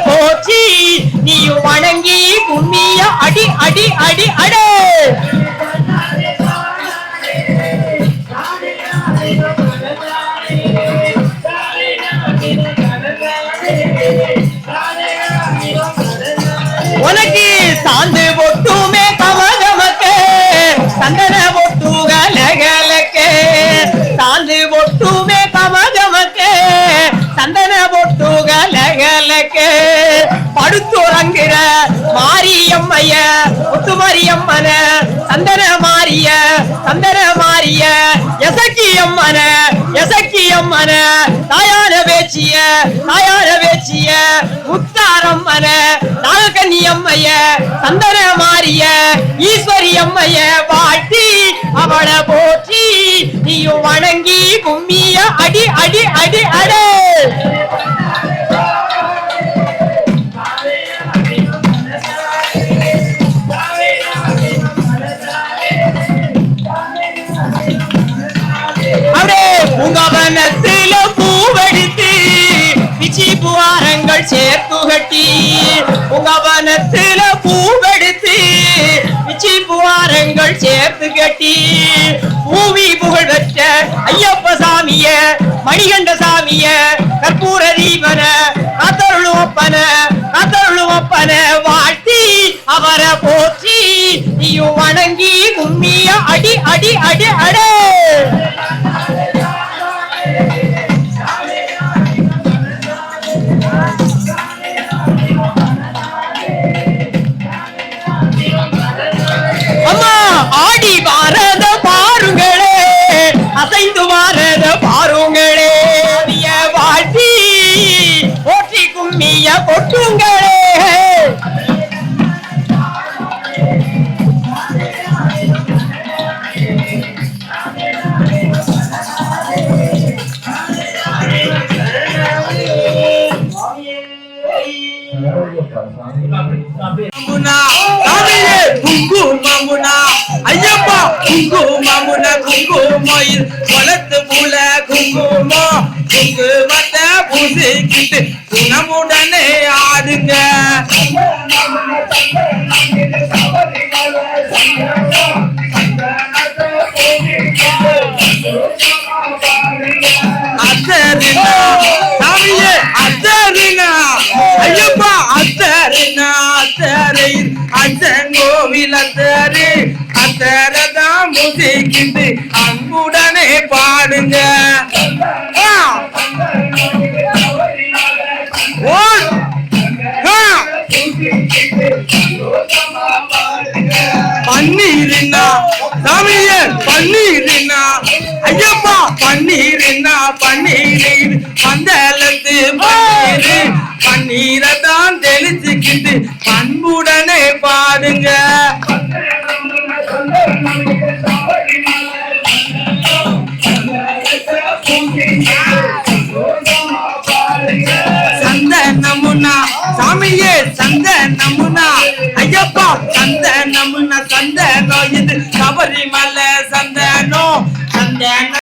போற்றி நீயும் வணங்கி கும்மிய அடி அடி அடி அடே. உனக்கு சாந்து ஒட்டுமே கமகமக்கு சந்தன ஒட்டு கலகலக்கு. சாந்து ஒட்டுமே கமகமக்கு சந்தன படுத்துறங்குற மாரியம்மைய முத்து மாரியம்மன சந்தன மாரிய சந்தன மாரிய எசக்கியம்மன எசக்கியம்மன தாயான பேச்சிய தாயான பேச்சிய முத்தாரம்மன நாகக்கன்னியம்மைய சந்தன மாரிய ஈஸ்வரியம்மைய வாட்டி அவளை போற்றி நீயும் வணங்கி கும்மிய அடி அடி அடி அடே. பூங்கவனத்தில பூவடித்து பிச்சி புவாரங்கள் சேர்த்து கட்டி பூங்கவனத்தில பூவெடுத்து பிச்சி புவாரங்கள் சேர்த்து கட்டி பூவி புகழ் பெற்ற ஐயப்ப சாமிய மணிகண்ட சாமிய கற்பூர தீபன காத்தருளும் ஒப்பன காத்தருளும் ஒப்பன வாழ்த்தி அவரை போற்றி நீயும் வணங்கி உண்மைய அடி அடி அடி அடே! கும்மிய கொட்டுங்களே மாமுனா. சாமியே குங்குமமுனா ஐயப்பா குங்குமமுன குங்குமயில் குளத்து புல குங்குமம் குங்குமத்தை பூசிக்கிட்டு குணமுடனே ஆடுங்க. அத்தரினா சாமியே அத்தரினா. ஐயப்பா அத்தரினா அத்தரை கோவில் முசிக்கிட்டு அன்புடனே பாடுங்க ஆ. ஓ. ஆ. பன்னீரினா சாமியே பன்னீரினா ஐயப்பா பன்னீரினா பன்னீர் பந்தலத்து பன்னீர் பன்னீரை தான் தெளிச்சுக்கிட்டு பண்புடனே பாடுங்க